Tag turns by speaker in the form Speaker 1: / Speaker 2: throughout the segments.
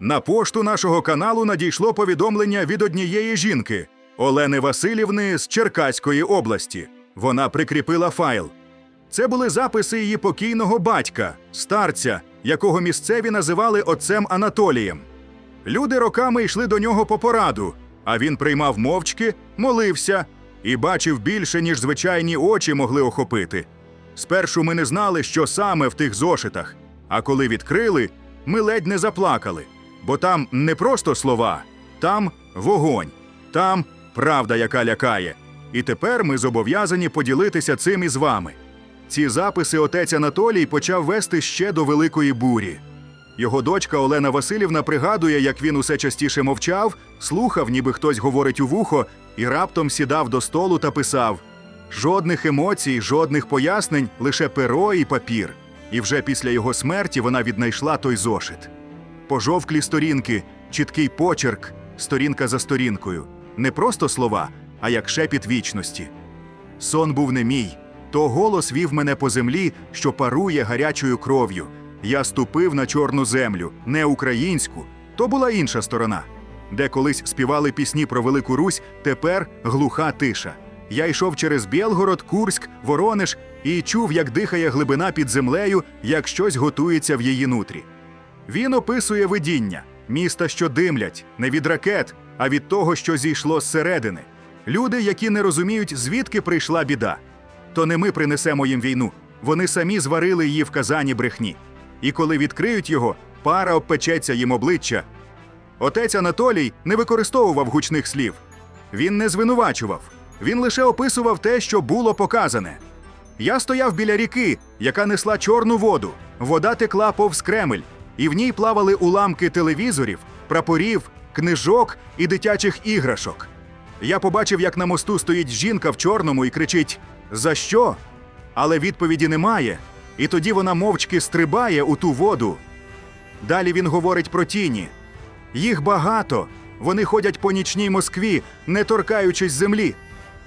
Speaker 1: На пошту нашого каналу надійшло повідомлення від однієї жінки Олени Васильівни з Черкаської області. Вона прикріпила файл. Це були записи її покійного батька, старця, якого місцеві називали отцем Анатолієм. Люди роками йшли до нього по пораду, а він приймав мовчки, молився і бачив більше, ніж звичайні очі могли охопити. Спершу ми не знали, що саме в тих зошитах, а коли відкрили, ми ледь не заплакали, бо там не просто слова, там вогонь, там правда, яка лякає. І тепер ми зобов'язані поділитися цим із вами. Ці записи отець Анатолій почав вести ще до великої бурі. Його дочка Олена Васильівна пригадує, як він усе частіше мовчав, слухав, ніби хтось говорить у вухо, і раптом сідав до столу та писав: жодних емоцій, жодних пояснень, лише перо і папір. І вже після його смерті вона віднайшла той зошит. Пожовклі сторінки, чіткий почерк, сторінка за сторінкою. Не просто слова, а як шепіт вічності. Сон був не мій, то голос вів мене по землі, що парує гарячою кров'ю. Я ступив на чорну землю, не українську, то була інша сторона. Де колись співали пісні про Велику Русь, тепер глуха тиша. Я йшов через Білгород, Курськ, Воронеж і чув, як дихає глибина під землею, як щось готується в її нутрі. Він описує видіння, міста, що димлять, не від ракет, а від того, що зійшло зсередини. Люди, які не розуміють, звідки прийшла біда. То не ми принесемо їм війну. Вони самі зварили її в казані брехні. І коли відкриють його, пара обпечеться їм обличчя. Отець Анатолій не використовував гучних слів. Він не звинувачував, він лише описував те, що було показане. Я стояв біля ріки, яка несла чорну воду. Вода текла повз Кремль, і в ній плавали уламки телевізорів, прапорів, книжок і дитячих іграшок. Я побачив, як на мосту стоїть жінка в чорному і кричить: За що? Але відповіді немає. І тоді вона мовчки стрибає у ту воду. Далі він говорить про тіні. Їх багато. Вони ходять по нічній Москві, не торкаючись землі.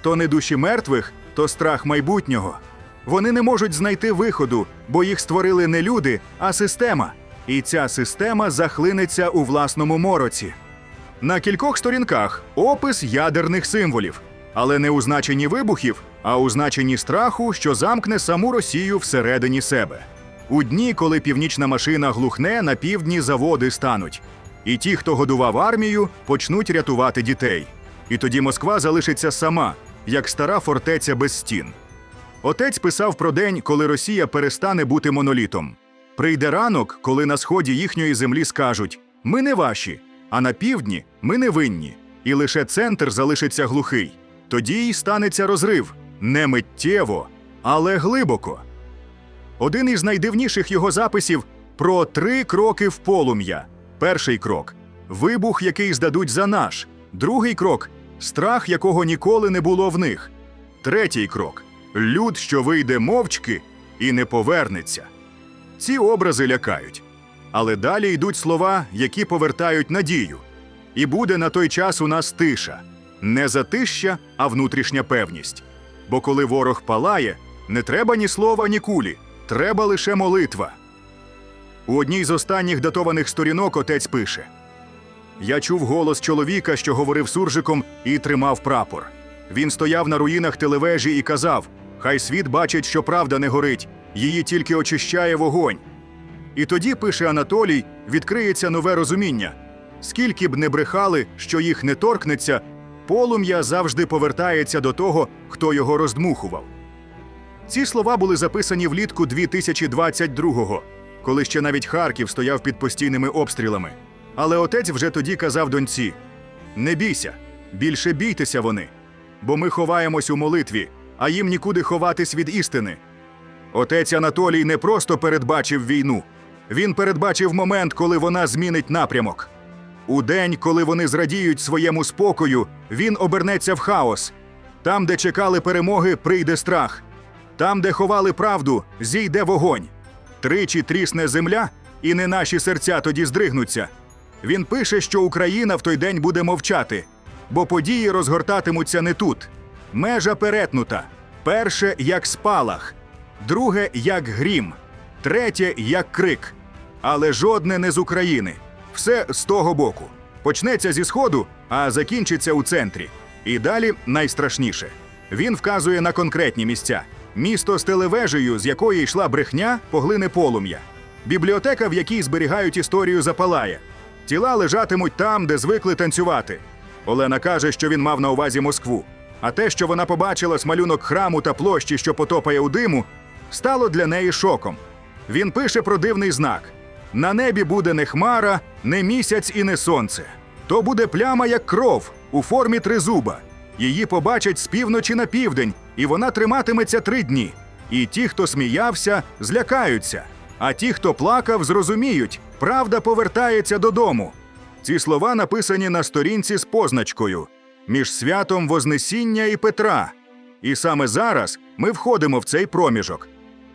Speaker 1: То не душі мертвих, то страх майбутнього. Вони не можуть знайти виходу, бо їх створили не люди, а система. І ця система захлинеться у власному мороці. На кількох сторінках опис ядерних символів, але не у значенні вибухів, а у значенні страху, що замкне саму Росію всередині себе. У дні, коли північна машина глухне, на півдні заводи стануть. І ті, хто годував армію, почнуть рятувати дітей. І тоді Москва залишиться сама, як стара фортеця без стін. Отець писав про день, коли Росія перестане бути монолітом. Прийде ранок, коли на сході їхньої землі скажуть: ми не ваші, а на півдні ми не винні, і лише центр залишиться глухий. Тоді й станеться розрив не миттєво, але глибоко. Один із найдивніших його записів про три кроки в полум'я. Перший крок вибух, який здадуть за наш. Другий крок страх, якого ніколи не було в них. Третій крок люд, що вийде мовчки і не повернеться. Ці образи лякають. Але далі йдуть слова, які повертають надію. І буде на той час у нас тиша. Не затища, а внутрішня певність. Бо коли ворог палає, не треба ні слова, ні кулі, треба лише молитва. У одній з останніх датованих сторінок отець пише: Я чув голос чоловіка, що говорив суржиком, і тримав прапор. Він стояв на руїнах телевежі і казав: Хай світ бачить, що правда не горить, її тільки очищає вогонь. І тоді, пише Анатолій, відкриється нове розуміння. Скільки б не брехали, що їх не торкнеться, полум'я завжди повертається до того, хто його роздмухував. Ці слова були записані влітку 2022-го, коли ще навіть Харків стояв під постійними обстрілами. Але отець вже тоді казав доньці: Не бійся, більше бійтеся вони, бо ми ховаємось у молитві, а їм нікуди ховатись від істини. Отець Анатолій не просто передбачив війну, він передбачив момент, коли вона змінить напрямок. У день, коли вони зрадіють своєму спокою, він обернеться в хаос. Там, де чекали перемоги, прийде страх. Там, де ховали правду, зійде вогонь. Тричі трісне земля, і не наші серця тоді здригнуться. Він пише, що Україна в той день буде мовчати, бо події розгортатимуться не тут. Межа перетнута. Перше як спалах, друге як грім, третє як крик. Але жодне не з України. Все з того боку. Почнеться зі сходу, а закінчиться у центрі. І далі найстрашніше. Він вказує на конкретні місця. Місто з телевежею, з якої йшла брехня, поглине полум'я. Бібліотека, в якій зберігають історію, запалає. Тіла лежатимуть там, де звикли танцювати. Олена каже, що він мав на увазі Москву. А те, що вона побачила з малюнок храму та площі, що потопає у диму, стало для неї шоком. Він пише про дивний знак: на небі буде не хмара, не місяць і не сонце. То буде пляма, як кров, у формі тризуба. Її побачать з півночі на південь, і вона триматиметься три дні. І ті, хто сміявся, злякаються. А ті, хто плакав, зрозуміють, правда повертається додому. Ці слова написані на сторінці з позначкою між святом Вознесіння і Петра. І саме зараз ми входимо в цей проміжок.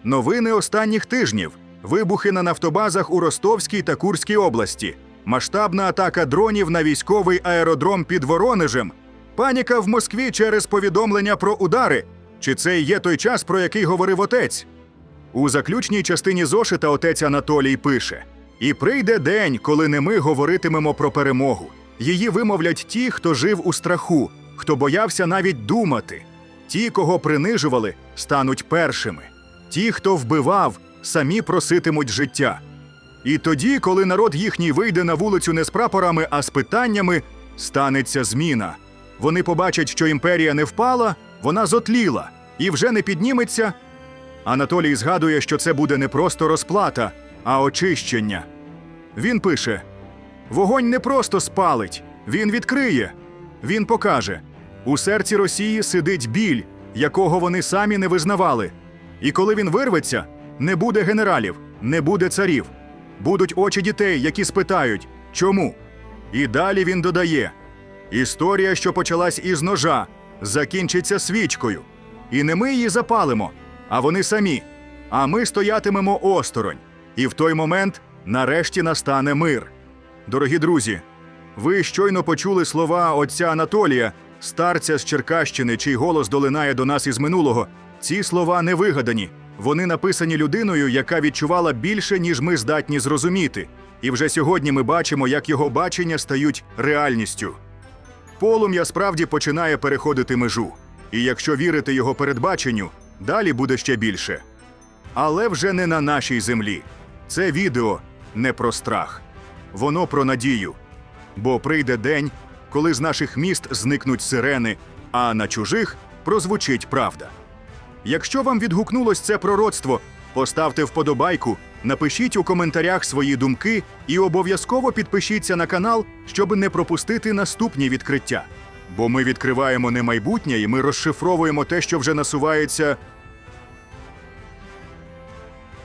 Speaker 1: Новини останніх тижнів: вибухи на нафтобазах у Ростовській та Курській області, масштабна атака дронів на військовий аеродром під Воронежем, паніка в Москві через повідомлення про удари. Чи це і є той час, про який говорив отець? У заключній частині зошита отець Анатолій пише: І прийде день, коли не ми говоритимемо про перемогу. Її вимовлять ті, хто жив у страху, хто боявся навіть думати. Ті, кого принижували, стануть першими. Ті, хто вбивав, самі проситимуть життя. І тоді, коли народ їхній вийде на вулицю не з прапорами, а з питаннями, станеться зміна. Вони побачать, що імперія не впала, вона зотліла і вже не підніметься. Анатолій згадує, що це буде не просто розплата, а очищення. Він пише: Вогонь не просто спалить, він відкриє. Він покаже: у серці Росії сидить біль, якого вони самі не визнавали. І коли він вирветься, не буде генералів, не буде царів. Будуть очі дітей, які спитають, чому. І далі він додає: історія, що почалась із ножа, закінчиться свічкою. І не ми її запалимо, а вони самі. А ми стоятимемо осторонь. І в той момент нарешті настане мир. Дорогі друзі, ви щойно почули слова отця Анатолія, старця з Черкащини, чий голос долинає до нас із минулого. Ці слова не вигадані. Вони написані людиною, яка відчувала більше, ніж ми здатні зрозуміти. І вже сьогодні ми бачимо, як його бачення стають реальністю. Полум'я справді починає переходити межу. І якщо вірити його передбаченню, далі буде ще більше. Але вже не на нашій землі. Це відео не про страх, воно про надію. Бо прийде день, коли з наших міст зникнуть сирени, а на чужих прозвучить правда. Якщо вам відгукнулось це пророцтво, поставте вподобайку, напишіть у коментарях свої думки і обов'язково підпишіться на канал, щоб не пропустити наступні відкриття. Бо ми відкриваємо не майбутнє, і ми розшифровуємо те, що вже насувається